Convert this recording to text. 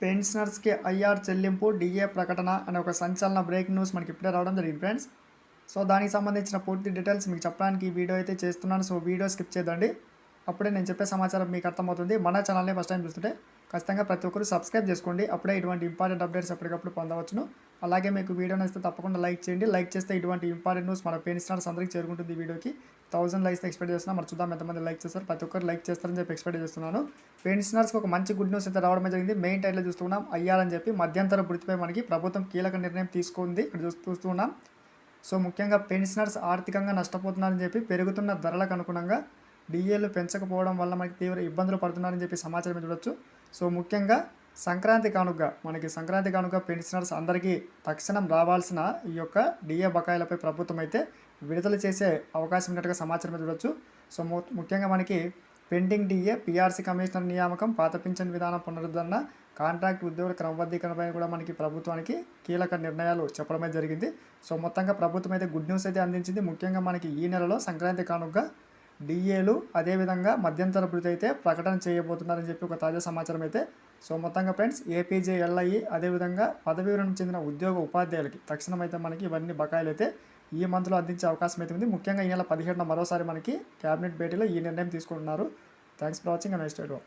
పెన్షనర్స్కి IR చెల్లింపు DA ప్రకటన అనే ఒక సంచలన బ్రేక్ న్యూస్ మనకి ఇప్పుడే రావడం జరిగింది ఫ్రెండ్స్. సో దానికి సంబంధించిన పూర్తి డీటెయిల్స్ మీకు చెప్పడానికి ఈ వీడియో అయితే చేస్తున్నాను. సో వీడియో స్కిప్ చేయదండి. అప్పుడే నేను చెప్పే సమాచారం మీకు అర్థమవుతుంది. మన ఛానల్ని ఫస్ట్ టైం చూస్తుంటే ఖచ్చితంగా ప్రతి ఒక్కరు సబ్స్క్రైబ్ చేసుకోండి. అప్పుడే ఇటువంటి ఇంపార్టెంట్ అప్డేట్స్ ఎప్పటికప్పుడు పొందవచ్చును. అలాగే మీకు వీడియో నచ్చితే తప్పకుండా లైక్ చేయండి. లైక్ చేస్తే ఇటువంటి ఇంపార్టెంట్ న్యూస్ మన పెన్షనర్స్ అందరికీ చేరుకుంటుంది ఈ వీడియోకి. థౌసండ్ లైక్స్ ఎక్స్పెక్ట్ చేస్తున్నాను మరి చూద్దాం ఎంతమంది లైక్ చేస్తారు. ప్రతి ఒక్కరు లైక్ చేస్తారని చెప్పి ఎక్స్పెక్ట్ చేస్తున్నాను. పెన్షనర్స్కి ఒక మంచి గుడ్ న్యూస్ అయితే రావడం జరిగింది. మెయిన్ టైట్లో చూస్తున్నాం. అయ్యారని చెప్పి మధ్యంతర వృత్తిపై మనకి ప్రభుత్వం కీలక నిర్ణయం తీసుకుంది. ఇక్కడ చూస్తున్నాం సో ముఖ్యంగా పెన్షనర్స్ ఆర్థికంగా నష్టపోతున్నారని చెప్పి పెరుగుతున్న ధరలకు అనుగుణంగా డిఏలు పెంచకపోవడం వల్ల మనకి తీవ్ర ఇబ్బందులు పడుతున్నారని చెప్పి సమాచారం చూడొచ్చు. సో ముఖ్యంగా సంక్రాంతి కానుక మనకి సంక్రాంతి కానుక పెన్షనర్స్ అందరికీ తక్షణం రావాల్సిన ఈ యొక్క డిఏ బకాయిలపై ప్రభుత్వం అయితే విడుదల చేసే అవకాశం ఉన్నట్టుగా సమాచారం చూడొచ్చు. సో ము- ముఖ్యంగా మనకి పెండింగ్ డిఏ పిఆర్సీ కమిషనర్ నియామకం పాత పింఛన్ విధానం పునరుద్ధరణ కాంట్రాక్ట్ ఉద్యోగుల క్రమబద్ధీకరణపై కూడా మనకి ప్రభుత్వానికి కీలక నిర్ణయాలు చెప్పడమే జరిగింది. సో మొత్తంగా ప్రభుత్వం అయితే గుడ్ న్యూస్ అయితే అందించింది. ముఖ్యంగా మనకి ఈ నెలలో సంక్రాంతి కానుక డిఏలు అదేవిధంగా మధ్యంతర భృతి అయితే ప్రకటన చేయబోతున్నారని చెప్పి ఒక తాజా సమాచారం అయితే. సో మొత్తంగా ఫ్రెండ్స్ ఏపీజే ఎల్ఐ అదేవిధంగా పదవి విరమణ చెందిన ఉద్యోగ ఉపాధ్యాయులకి తక్షణం అయితే మనకి ఇవన్నీ బకాయిలు అయితే ఈ మంత్లో అందించే అవకాశం అయితే ఉంది. ముఖ్యంగా ఈ నెల పదిహేడున మరోసారి మనకి క్యాబినెట్ భేటీలో ఈ నిర్ణయం తీసుకుంటున్నారు. Thanks for watching next video